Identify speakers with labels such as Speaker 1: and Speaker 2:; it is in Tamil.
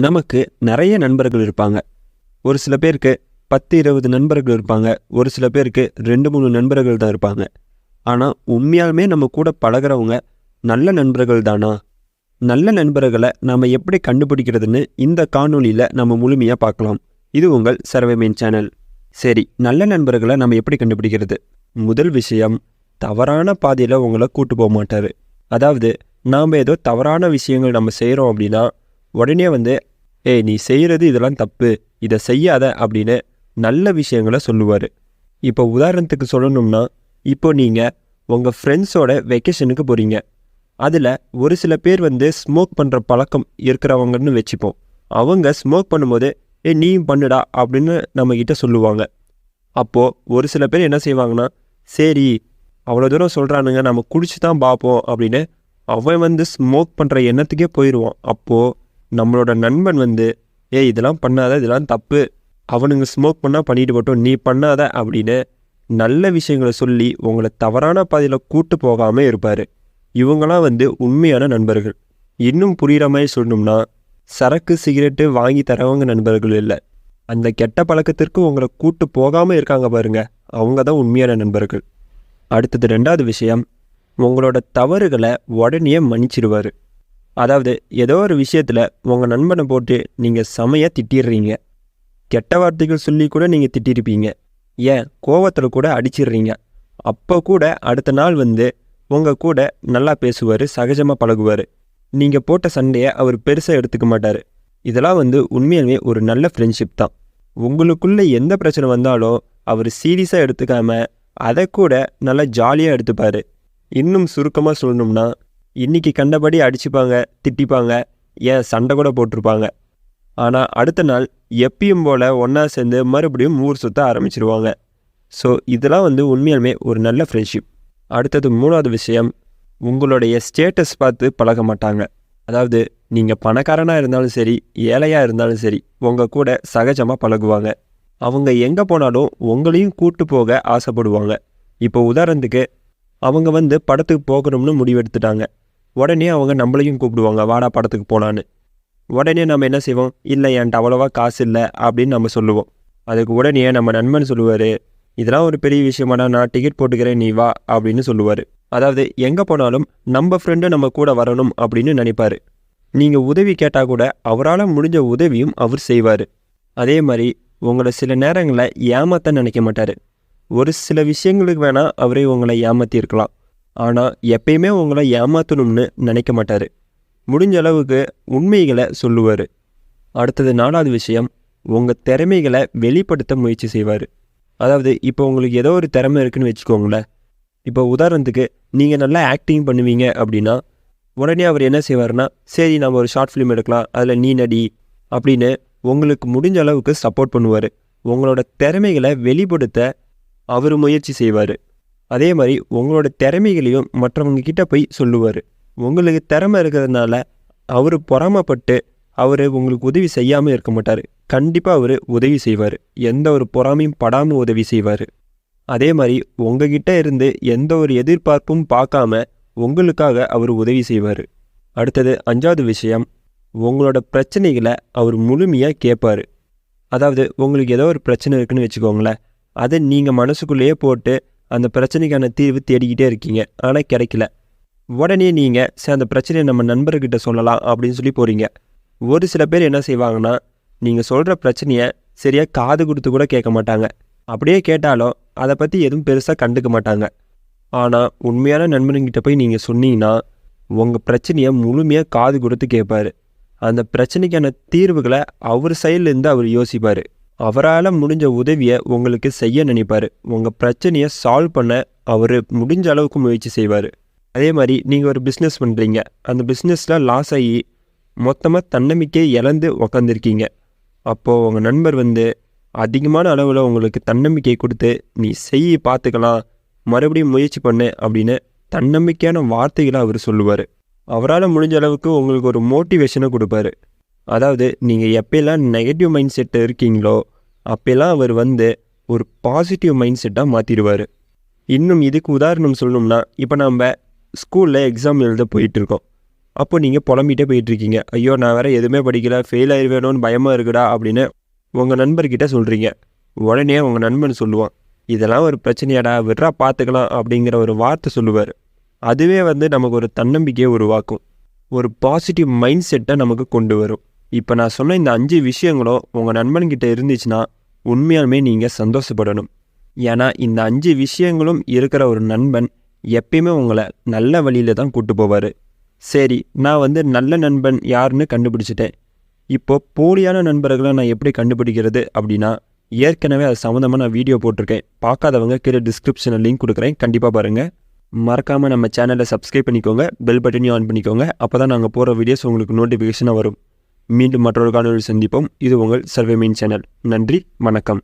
Speaker 1: நமக்கு நிறைய நண்பர்கள் இருப்பாங்க. ஒரு சில பேருக்கு பத்து இருபது நண்பர்கள் இருப்பாங்க. ஒரு சில பேருக்கு ரெண்டு மூணு நண்பர்கள் தான் இருப்பாங்க. ஆனால் உண்மையாலுமே நம்ம கூட பழகுறவங்க நல்ல நண்பர்கள் தானா? நல்ல நண்பர்களை நாம் எப்படி கண்டுபிடிக்கிறதுன்னு இந்த காணொலியில் நம்ம முழுமையாக பார்க்கலாம். இது உங்கள் சர்வே சேனல். சரி நல்ல நண்பர்களை நம்ம எப்படி கண்டுபிடிக்கிறது? முதல் விஷயம் தவறான பாதையில் உங்களை கூட்டு போக மாட்டார். அதாவது நாம் ஏதோ தவறான விஷயங்கள் நம்ம செய்கிறோம் அப்படின்னா உடனே வந்து ஏய் நீ செய்கிறது இதெல்லாம் தப்பு. இதை செய்யாத அப்படின்னு நல்ல விஷயங்களை சொல்லுவார். இப்போ உதாரணத்துக்கு சொல்லணும்னா இப்போ நீங்கள் உங்கள் ஃப்ரெண்ட்ஸோட வெக்கேஷனுக்கு போகிறீங்க அதில் ஒரு சில பேர் வந்து ஸ்மோக் பண்ணுற பழக்கம் இருக்கிறவங்கன்னு வச்சுப்போம். அவங்க ஸ்மோக் பண்ணும்போது ஏ நீயும் பண்ணுடா அப்படின்னு நம்மக்கிட்ட சொல்லுவாங்க. அப்போது ஒரு சில பேர் என்ன செய்வாங்கன்னா சரி அவ்வளோ தூரம் சொல்கிறானுங்க நம்ம குடிச்சு தான் பார்ப்போம் அப்படின்னு அவன் வந்து ஸ்மோக் பண்ணுற எண்ணத்துக்கே போயிடுவான் அப்போது நம்மளோட நண்பன் வந்து ஏய் இதெல்லாம் பண்ணாத இதெல்லாம் தப்பு. அவனுங்க ஸ்மோக் பண்ணால் பண்ணிட்டு போட்டோம் நீ பண்ணாத அப்படின்னு நல்ல விஷயங்களை சொல்லி உங்களை தவறான பாதையில் கூட்டு போகாமல் இருப்பார். இவங்களாம் வந்து உண்மையான நண்பர்கள். இன்னும் புரிகிற மாதிரி சொல்லணும்னா சரக்கு சிகரெட்டு வாங்கி தரவங்க நண்பர்கள் இல்லை. அந்த கெட்ட பழக்கத்திற்கு உங்களை கூட்டு போகாமல் இருக்காங்க பாருங்க அவங்க தான் உண்மையான நண்பர்கள். அடுத்தது ரெண்டாவது விஷயம் உங்களோட தவறுகளை உடனே மன்னிச்சிடுவார். அதாவது ஏதோ ஒரு விஷயத்தில் உங்கள் நண்பனை போட்டு நீங்கள் செமையாக திட்டிடுறீங்க. கெட்ட வார்த்தைகள் சொல்லி கூட நீங்கள் திட்டிருப்பீங்க. ஏன்? கோவத்தில் கூட அடிச்சிடுறீங்க. அப்போ கூட அடுத்த நாள் வந்து உங்கள் கூட நல்லா பேசுவார் சகஜமாக பழகுவார். நீங்கள் போட்ட சண்டையை அவர் பெருசாக எடுத்துக்க மாட்டார். இதெல்லாம் வந்து உண்மையாலுமே ஒரு நல்ல ஃப்ரெண்ட்ஷிப் தான். உங்களுக்குள்ளே எந்த பிரச்சனை வந்தாலும் அவர் சீரியஸாக எடுத்துக்காம அதை கூட நல்லா ஜாலியாக எடுத்துப்பார். இன்னும் சுருக்கமாக சொல்லணும்னா இன்னைக்கு கண்டபடி அடிச்சுப்பாங்க திட்டிப்பாங்க ஏன் சண்டை கூட போட்டிருப்பாங்க. ஆனால் அடுத்த நாள் எப்பயும் போல் ஒன்றா சேர்ந்து மறுபடியும் ஊர் சுற்ற ஆரம்பிச்சிருவாங்க. ஸோ இதெல்லாம் வந்து உண்மையாலுமே ஒரு நல்ல ஃப்ரெண்ட்ஷிப் அடுத்தது மூணாவது விஷயம் உங்களுடைய ஸ்டேட்டஸ் பார்த்து பழக மாட்டாங்க. அதாவது நீங்கள் பணக்காரனாக இருந்தாலும் சரி ஏழையாக இருந்தாலும் சரி உங்கள் கூட சகஜமாக பழகுவாங்க. அவங்க எங்கே போனாலும் உங்களையும் கூட்டு போக ஆசைப்படுவாங்க. இப்போ உதாரணத்துக்கு அவங்க வந்து படத்துக்கு போகணும்னு முடிவெடுத்துட்டாங்க. உடனே அவங்க நம்மளையும் கூப்பிடுவாங்க வாடா படத்துக்கு போகலான்னு உடனே நம்ம என்ன செய்வோம்? இல்லை என்கிட்ட அவ்வளோவா காசு இல்லை அப்படின்னு நம்ம சொல்லுவோம். அதுக்கு உடனே நம்ம நண்பன் சொல்லுவார் இதெல்லாம் ஒரு பெரிய விஷயமாடா நான் டிக்கெட் போட்டுக்கிறேன் நீ வா அப்படின்னு சொல்லுவார். அதாவது எங்கே போனாலும் நம்ம ஃப்ரெண்டு நம்ம கூட வரணும் அப்படின்னு நினைப்பார். நீங்கள் உதவி கேட்டால் கூட அவரால் முடிஞ்ச உதவியும் அவர் செய்வார். அதே மாதிரி உங்களை சில நேரங்களில் ஏமாத்த நினைக்க மாட்டார். ஒரு சில விஷயங்களுக்கு வேணால் அவரே உங்களை ஏமாற்றியிருக்கலாம் ஆனால் எப்பயுமே உங்களை ஏமாற்றணும்னு நினைக்க மாட்டார். முடிஞ்ச அளவுக்கு உண்மைகளை சொல்லுவார். அடுத்தது நாலாவது விஷயம் உங்கள் திறமைகளை வெளிப்படுத்த முயற்சி செய்வார். அதாவது இப்போ உங்களுக்கு ஏதோ ஒரு திறமை இருக்குன்னு வச்சுக்கோங்களேன். இப்போ உதாரணத்துக்கு நீங்கள் நல்லா ஆக்டிங் பண்ணுவீங்க அப்படின்னா உடனே அவர் என்ன செய்வார்னா சரி நம்ம ஒரு ஷார்ட் ஃபிலிம் எடுக்கலாம் அதில் நீ நடி அப்படின்னு உங்களுக்கு முடிஞ்ச அளவுக்கு சப்போர்ட் பண்ணுவார். உங்களோட திறமைகளை வெளிப்படுத்த அவர் முயற்சி செய்வார். அதே மாதிரி உங்களோட திறமைகளையும் மற்றவங்க கிட்ட போய் சொல்லுவார். உங்களுக்கு திறமை இருக்கிறதுனால அவர் பொறாமப்பட்டு அவர் உங்களுக்கு உதவி செய்யாமல் இருக்க மாட்டார். கண்டிப்பாக அவர் உதவி செய்வார். எந்த ஒரு பொறாமையும் படாமல் உதவி செய்வார். அதே மாதிரி உங்ககிட்ட இருந்து எந்த ஒரு எதிர்பார்ப்பும் பார்க்காம உங்களுக்காக அவர் உதவி செய்வார். அடுத்தது அஞ்சாவது விஷயம் உங்களோட பிரச்சனைகளை அவர் முழுமையாக கேட்பார் அதாவது உங்களுக்கு ஏதோ ஒரு பிரச்சனை இருக்குன்னு வச்சுக்கோங்களேன். அதை நீங்கள் மனசுக்குள்ளேயே போட்டு அந்த பிரச்சனைக்கான தீர்வு தேடிக்கிட்டே இருக்கீங்க. ஆனால் கிடைக்கல. உடனே நீங்கள் சரி அந்த பிரச்சனையை நம்ம நண்பர்கிட்ட சொல்லலாம் அப்படின்னு சொல்லி போகிறீங்க ஒரு சில பேர் என்ன செய்வாங்கன்னா நீங்கள் சொல்கிற பிரச்சனையை சரியாக காது கொடுத்து கூட கேட்க மாட்டாங்க. அப்படியே கேட்டாலும் அதை பற்றி எதுவும் பெருசாக கண்டுக்க மாட்டாங்க. ஆனால் உண்மையான நண்பனுங்கிட்ட போய் நீங்கள் சொன்னீங்கன்னா உங்கள் பிரச்சனையை முழுமையாக காது கொடுத்து கேட்பார். அந்த பிரச்சனைக்கான தீர்வுகளை அவர் சைட்லேருந்து அவர் யோசிப்பார். அவரால் முடிஞ்ச உதவியை உங்களுக்கு செய்ய நினைப்பார். உங்கள் பிரச்சனையை சால்வ் பண்ண அவர் முடிஞ்ச அளவுக்கு முயற்சி செய்வார். அதே மாதிரி நீங்கள் ஒரு பிஸ்னஸ் பண்ணுறீங்க அந்த பிஸ்னஸில் லாஸ் ஆகி மொத்தமாக தன்னம்பிக்கையை இழந்து உக்காந்துருக்கீங்க. அப்போது உங்கள் நண்பர் வந்து அதிகமான அளவில் உங்களுக்கு தன்னம்பிக்கை கொடுத்து நீ செய் பார்த்துக்கலாம் மறுபடியும் முயற்சி பண்ணு அப்படின்னு தன்னம்பிக்கையான வார்த்தைகளை அவர் சொல்லுவார். அவரால் முடிஞ்ச அளவுக்கு உங்களுக்கு ஒரு மோட்டிவேஷனை கொடுப்பாரு. அதாவது நீங்கள் எப்பயெல்லாம் நெகட்டிவ் மைண்ட் செட்டு இருக்கீங்களோ அப்பெல்லாம் அவர் வந்து ஒரு பாசிட்டிவ் மைண்ட் செட்டாக மாற்றிடுவார் இன்னும் இதுக்கு உதாரணம் சொல்லணும்னா இப்போ நம்ம ஸ்கூலில் எக்ஸாம் எழுத போயிட்டுருக்கோம். அப்போ நீங்கள் புலம்பிட்டே போயிட்டுருக்கீங்க. ஐயோ நான் வேறு எதுவுமே படிக்கல ஃபெயில் ஆயிடுவேணும்னு பயமாக இருக்குடா அப்படின்னு உங்கள் நண்பர்கிட்ட சொல்கிறீங்க உடனே உங்கள் நண்பன் சொல்லுவான் இதெல்லாம் ஒரு பிரச்சனையாடா விட்றா பார்த்துக்கலாம் அப்படிங்கிற ஒரு வார்த்தை சொல்லுவார். அதுவே வந்து நமக்கு ஒரு தன்னம்பிக்கையை உருவாக்கும். ஒரு பாசிட்டிவ் மைண்ட் செட்டை நமக்கு கொண்டு வரும். இப்போ நான் சொன்ன இந்த அஞ்சு விஷயங்களும் உங்கள் நண்பன்கிட்ட இருந்துச்சுன்னா உண்மையாலுமே நீங்கள் சந்தோஷப்படணும். ஏன்னா இந்த அஞ்சு விஷயங்களும் இருக்கிற ஒரு நண்பன் எப்பயுமே உங்களை நல்ல வழியில் தான் கூட்டு போவார். சரி நான் வந்து நல்ல நண்பன் யாருன்னு கண்டுபிடிச்சிட்டேன். இப்போது போலியான நண்பர்களை நான் எப்படி கண்டுபிடிக்கிறது அப்படின்னா ஏற்கனவே அது சம்மந்தமாக நான் வீடியோ போட்டிருக்கேன். பார்க்காதவங்க கீழே டிஸ்கிரிப்ஷனில் லிங்க் கொடுக்குறேன். கண்டிப்பாக பாருங்கள் மறக்காமல் நம்ம சேனலை சப்ஸ்கிரைப் பண்ணிக்கோங்க. பெல் பட்டனையும் ஆன் பண்ணிக்கோங்க. அப்போ தான் நாங்கள் போகிற வீடியோஸ் உங்களுக்கு நோட்டிஃபிகேஷனாக வரும். மீண்டும் மற்றொரு காணொலி சந்திப்போம். இது உங்கள் சர்வே மீன் சேனல். நன்றி வணக்கம்.